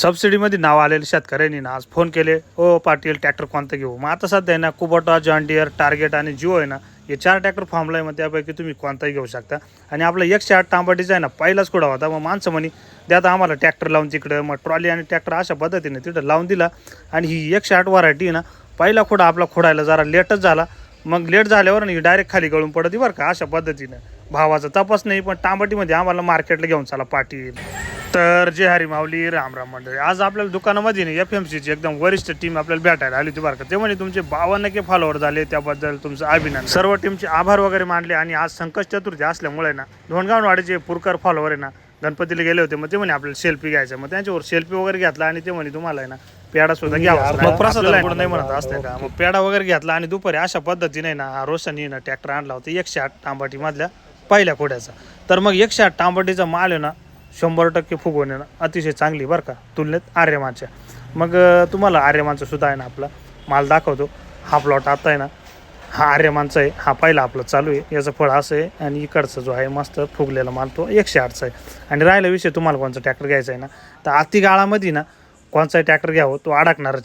सबसिडीमध्ये नाव आलेले शेतकऱ्यांनी ना आज फोन केले. ओ पाटील ट्रॅक्टर कोणतं घेऊ? मग आता सध्या आहे ना कुबोटा जॉन डिअर टार्गेट आणि जिओ आहे ना हे चार ट्रॅक्टर फॉर्मला आहे मग त्यापैकी तुम्ही कोणताही घेऊ शकता. आणि आपला एकशे आठ तांबाटीचा आहे ना पहिलाच कुडा होता. मग माणसं म्हणे द्या आता आम्हाला ट्रॅक्टर लावून तिकडं. मग ट्रॉली आणि ट्रॅक्टर अशा पद्धतीने तिथं लावून दिला. आणि ही एकशे आठ व्हरायटी आहे ना पहिला खोडा आपला खोडायला जरा लेटच झाला. मग लेट झाल्यावर नाही डायरेक्ट खाली गळून पडत बरं का अशा पद्धतीनं. भावाचा तपास नाही पण तांबटीमध्ये आम्हाला मार्केटला घेऊन चला पाटील. तर जे हरी माऊली राम राम मंडळी. आज आपल्याला दुकानामध्ये नाही एफ एम सीची एकदम वरिष्ठ टीम आपल्याला भेटायला आली होती बरं का. ते म्हणे तुमचे बावन्न के फॉलोअर झाले त्याबद्दल तुमचं अभिनंदन. सर्व टीमचे आभार वगैरे मानले आणि आज संकट चतुर्थी असल्यामुळे ना धोंडगाववाडीचे पुरकर फॉलोअर आहे ना गणपतीला गेले होते. मग ते म्हणे आपल्याला सेल्फी घ्यायचं. मग त्यांच्यावर सेल्फी वगैरे घेतला आणि ते म्हणे तुम्हाला आहे ना पेढा सुद्धा घ्यावा. मग प्रसाद नाही म्हणत असते का? मग पेढा वगैरे घेतला आणि दुपारी अशा पद्धतीने ना हा रोशनी ना ट्रॅक्टर आणला होता एकशे आठ तांबाटी मधल्या पहिल्या खोड्याचा. तर मग एकशे आठ तांबाटीचा माल आहे ना शंभर टक्के फुगवणे ना अतिशय चांगली बरं का तुलनेत आर्यमानच्या. मग तुम्हाला आर्यमानचा सुद्धा आहे ना आपला. माल दाखवतो. हा प्लॉट आता आहे ना हा आर्यमानचा आहे. हा पहिला आपलं चालू आहे. याचं फळ असं आहे आणि इकडचा जो आहे मस्त फुगलेला माल तो एकशे आठचा आहे. आणि राहिला विषय तुम्हाला कोणचा ट्रॅक्टर घ्यायचा आहे ना तर अति गाळामध्ये ना कोणचाही ट्रॅक्टर घ्यावं तो अडकणारच